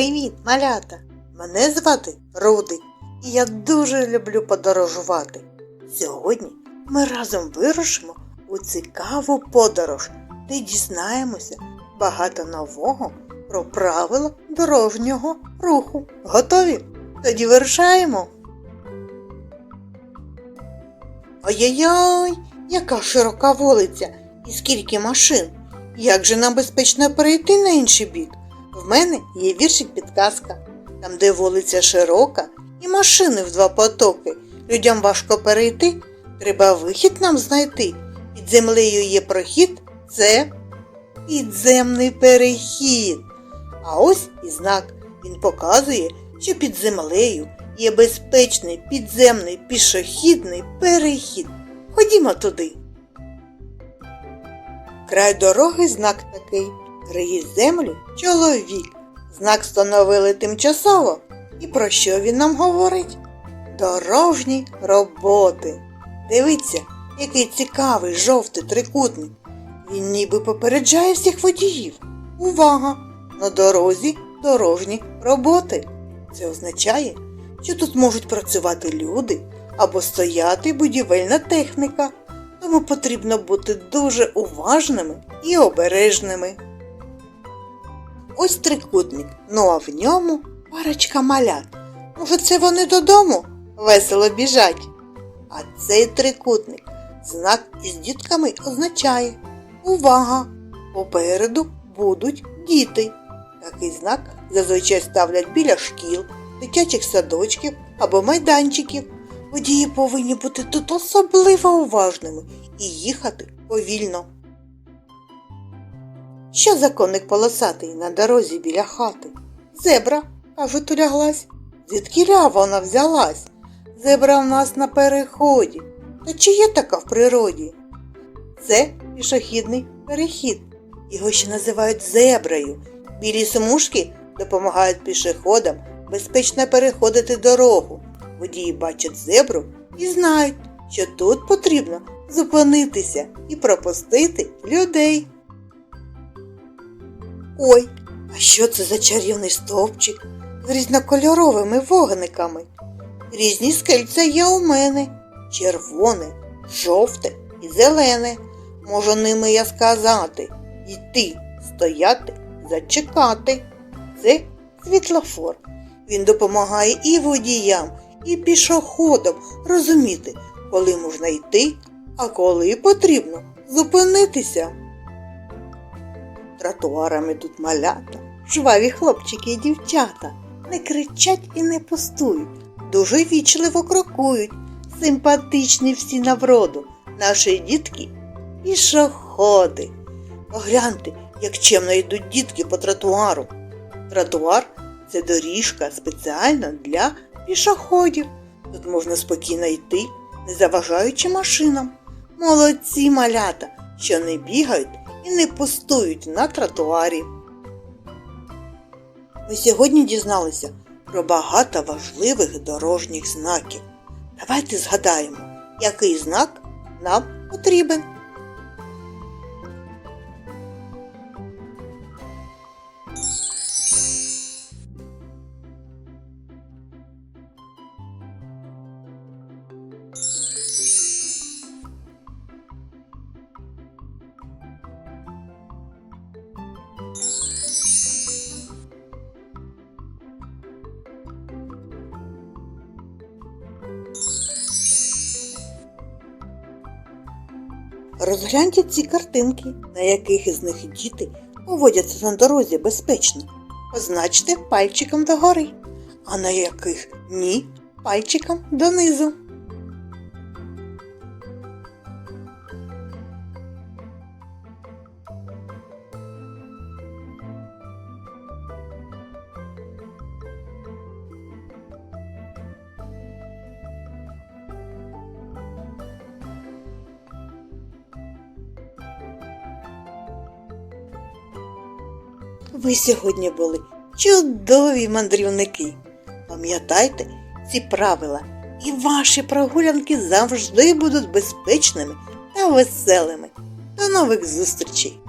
Привіт, малята! Мене звати Рудик, і я дуже люблю подорожувати. Сьогодні ми разом вирушимо у цікаву подорож, де дізнаємося багато нового про правила дорожнього руху. Готові? Тоді вирушаємо. Ой-ой-ой, яка широка вулиця і скільки машин. Як же нам безпечно перейти на інший бік? В мене є віршик підказка. Там, де вулиця широка і машини в два потоки. Людям важко перейти, треба вихід нам знайти. Під землею є прохід, це підземний перехід. А ось і знак. Він показує, що під землею є безпечний підземний пішохідний перехід. Ходімо туди. Край дороги знак такий. Криє землю чоловік. Знак встановили тимчасово. І про що він нам говорить? Дорожні роботи. Дивіться, який цікавий жовтий трикутник. Він ніби попереджає всіх водіїв. Увага! На дорозі дорожні роботи. Це означає, що тут можуть працювати люди або стояти будівельна техніка. Тому потрібно бути дуже уважними і обережними. Ось трикутник, ну а в ньому парочка малят. Може, це вони додому весело біжать. А цей трикутник знак із дітками означає Увага! Попереду будуть діти. Такий знак зазвичай ставлять біля шкіл, дитячих садочків або майданчиків. Водії повинні бути тут особливо уважними і їхати повільно. Що законник полосатий на дорозі біля хати? Зебра, кажуть, уляглась. Звідкіля вона взялась? Зебра в нас на переході. Та чи є така в природі? Це пішохідний перехід. Його ще називають зеброю. Білі смужки допомагають пішоходам безпечно переходити дорогу. Водії бачать зебру і знають, що тут потрібно зупинитися і пропустити людей. Ой, а що це за чарівний стовпчик з різнокольоровими вогниками? Різні скельця є у мене червоне, жовте і зелене. Можу ними я сказати йти, стояти, зачекати. Це світлофор. Він допомагає і водіям, і пішоходам розуміти, коли можна йти, а коли потрібно зупинитися. Тротуарами тут малята, жваві хлопчики і дівчата, не кричать і не пустують, дуже вічливо крокують, симпатичні всі навроду, наші дітки пішоходи. Погляньте, як чемно йдуть дітки по тротуару. Тротуар це доріжка спеціальна для пішоходів. Тут можна спокійно йти, не заважаючи машинам. Молодці малята, що не бігають і не пустують на тротуарі. Ми сьогодні дізналися про багато важливих дорожніх знаків. Давайте згадаємо, який знак нам потрібен. Розгляньте ці картинки, на яких із них діти поводяться на дорозі безпечно. Позначте пальчиком догори, а на яких ні пальчиком донизу. Ви сьогодні були чудові мандрівники. Пам'ятайте ці правила, і ваші прогулянки завжди будуть безпечними та веселими. До нових зустрічей!